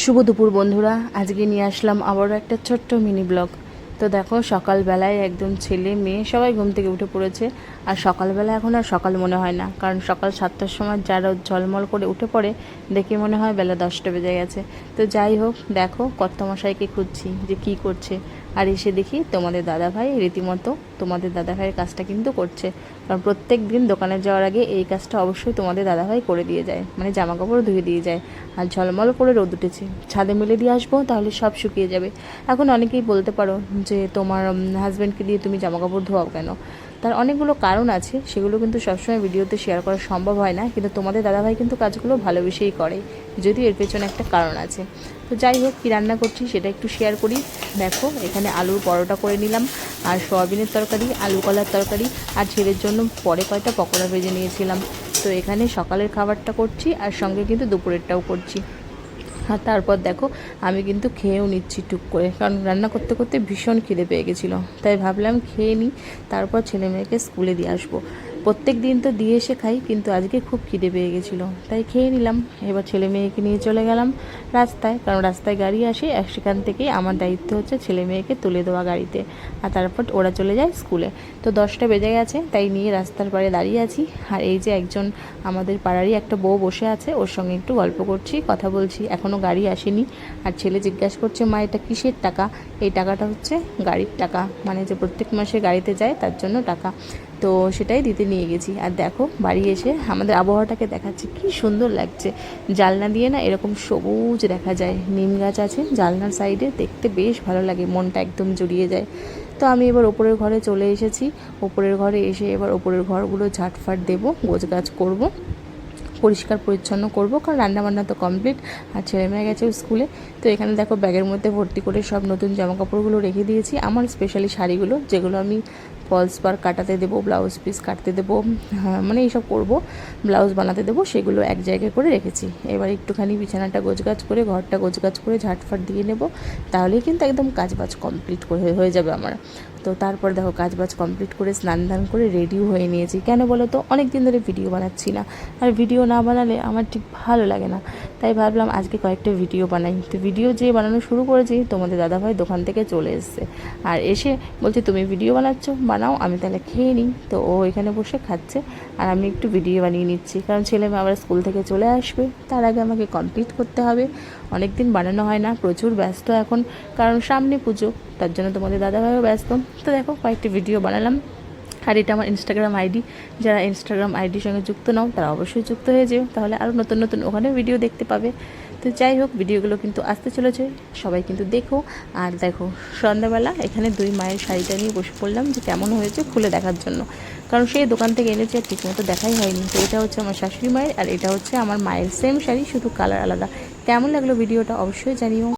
শুভ দুপুর বন্ধুরা। আজকে নিয়ে আসলাম আবারও একটা ছোট্ট মিনি ব্লগ তো দেখো, সকালবেলায় একদম ছেলে, মেয়ে সবাই ঘুম থেকে উঠে পড়েছে। আর সকালবেলা এখন আর সকাল মনে হয় না, কারণ সকাল সাতটার সময় যারা ঝলমল করে উঠে পড়ে, দেখে মনে হয় বেলা দশটা বেজে গেছে। তো যাই হোক, দেখো, কর্তামশাইকে খুঁজছি যে কি করছে। আর এসে দেখি তোমাদের দাদাভাই রীতিমতো তোমাদের দাদাভাইয়ের কাজটা কিন্তু করছে। কারণ প্রত্যেক দিন দোকানে যাওয়ার আগে এই কাজটা অবশ্যই তোমাদের দাদাভাই করে দিয়ে যায় মানে জামা কাপড় ধুয়ে দিয়ে যায়। আর ঝলমল করে রোদ উঠেছে। ছাদে মেলে দিয়ে আসব, তাহলে সব শুকিয়ে যাবে। এখন অনেকেই বলতে পারো যে তোমার হাজব্যান্ডকে দিয়ে তুমি জামা কাপড় ধোয়াও কেন? তার অনেকগুলো কারণ আছে, সেগুলো কিন্তু সবসময় ভিডিওতে শেয়ার করা সম্ভব হয় না, কিন্তু তোমাদের দাদাভাই কিন্তু কাজগুলো ভালোবেসেই করে, যদিও এর পেছনে একটা কারণ আছে। তো যাই হোক, কী রান্না করছি সেটা একটু শেয়ার করি। দেখো, এখানে আলুর পরোটা করে নিলাম, আর সয়াবিনের তরকারি, আলু কলার তরকারি, আর ছেলের জন্য পরে কয়টা পকোড়া ভেজে নিয়েছিলাম। তো এখানে সকালের খাবারটা করছি, আর সঙ্গে কিন্তু দুপুরেরটাও করছি। আর তারপর দেখো, আমি কিন্তু খেয়েও নিচ্ছি টুক করে। কারণ রান্না করতে করতে ভীষণ খিদে পেয়ে গেছিল। তাই ভাবলাম খেয়ে নিই, তারপর ছেলে মেয়েকে স্কুলে দিয়ে আসব। প্রত্যেক দিন তো দিয়ে এসে খাই, কিন্তু আজকে খুব খিদে পেয়ে গেছিল। তাই খেয়ে নিলাম, এবার ছেলে মেয়েকে নিয়ে চলে গেলাম রাস্তায়, কারণ রাস্তায় গাড়ি আসে সেখান থেকেই আমার দায়িত্ব হচ্ছে ছেলে মেয়েকে তুলে দেওয়া গাড়িতে, আর তারপর ওরা চলে যায় স্কুলে। তো দশটা বেজে গেছে, তাই নিয়ে রাস্তার পাড়ে দাঁড়িয়ে আছি, আর এই যে একজন আমাদের পাড়ারই একটা বউ বসে আছে, ওর সঙ্গে একটু গল্প করছি, কথা বলছি এখনও গাড়ি আসেনি। আর ছেলে জিজ্ঞাসা করছে, মা, এটা কিসের টাকা? এই টাকাটা হচ্ছে গাড়ির টাকা মানে যে প্রত্যেক মাসে গাড়িতে যায়, তার জন্য টাকা। তো সেটাই দিতে নিয়ে গেছি। আর দেখো, বাড়ি এসে আমাদের আবহাওয়াটাকে দেখাচ্ছে, কি সুন্দর লাগছে। জালনা দিয়ে না এরকম সবুজ দেখা যায়, নিম গাছ আছে জালনার সাইডে দেখতে বেশ ভালো লাগে, মনটা একদম জড়িয়ে যায়। তো আমি এবার ওপরের ঘরে চলে এসেছি, ওপরের ঘরে এসে এবার ওপরের ঘরগুলো ঝাটফাট দেবো গোছ গাছ করব, পরিষ্কার পরিচ্ছন্ন করব, কারণ রান্নাবান্না তো কমপ্লিট আর ছেলে মেয়ে গেছে স্কুলে। তো এখানে দেখো ব্যাগের মধ্যে ভর্তি করে সব নতুন জামা কাপড়গুলো রেখে দিয়েছি, আমার স্পেশালি শাড়িগুলো, যেগুলো আমি ফলস পার কাটাতে দেবো ব্লাউজ পিস কাটতে দেবো হ্যাঁ, মানে এইসব করব ব্লাউজ বানাতে দেবো সেগুলো এক জায়গায় করে রেখেছি। এবার একটুখানি বিছানাটা গোছগাছ করে ঘরটা গোছগাছ করে ঝাটফাট দিয়ে নেব তাহলেই কিন্তু একদম কাজবাজ কমপ্লিট করে হয়ে যাবে আমার। তো তারপর দেখো কাজবাজ কমপ্লিট করে স্নান ধান করে রেডিও হয়ে নিয়েছি। কেন বলো তো? অনেক দিন ধরে ভিডিও বানাচ্ছি না। আর ভিডিও না বানালে আমার ঠিক ভালো লাগে না। তাই ভাবলাম আজকে কয়েকটা ভিডিও বানাই। তো ভিডিও যে বানানো শুরু করেছি, তোমাদের দাদাভাই দোকান থেকে চলে এসছে। আর এসে বলছে, তুমি ভিডিও বানাচ্ছ, বানাও, আমি তাহলে খেয়ে নিই। তো ও এখানে বসে খাচ্ছে, আর আমি একটু ভিডিও বানিয়ে নিচ্ছি। কারণ ছেলে মেয়ে আবার স্কুল থেকে চলে আসবে, তার আগে আমাকে কমপ্লিট করতে হবে। অনেক দিন বানানো হয় না, প্রচুর ব্যস্ত এখন, কারণ সামনে পুজো, তার জন্য তোমাদের দাদাভাইও ব্যস্ত। তো দেখো, কয়েকটি ভিডিও বানালাম। আর এটা আমার ইনস্টাগ্রাম আইডি যারা ইনস্টাগ্রাম আইডির সঙ্গে যুক্ত নাও, তারা অবশ্যই যুক্ত হয়ে যেও, তাহলে আরও নতুন নতুন ওখানে ভিডিও দেখতে পাবে। তো যাই হোক ভিডিওগুলো কিন্তু আসতে চলেছে, সবাই কিন্তু দেখো। আর দেখো, সন্ধ্যাবেলা এখানে দুই মায়ের শাড়িটা নিয়ে বসে পড়লাম যে কেমন হয়েছে খুলে দেখার জন্য। কারণ সেই দোকান থেকে এনেছে আর ঠিকমতো দেখাই হয়নি। তো এটা হচ্ছে আমার শাশুড়ি মায়ের আর এটা হচ্ছে আমার মায়ের সেম শাড়ি, শুধু কালার আলাদা। কেমন লাগল ভিডিওটা অবশ্যই জানিও।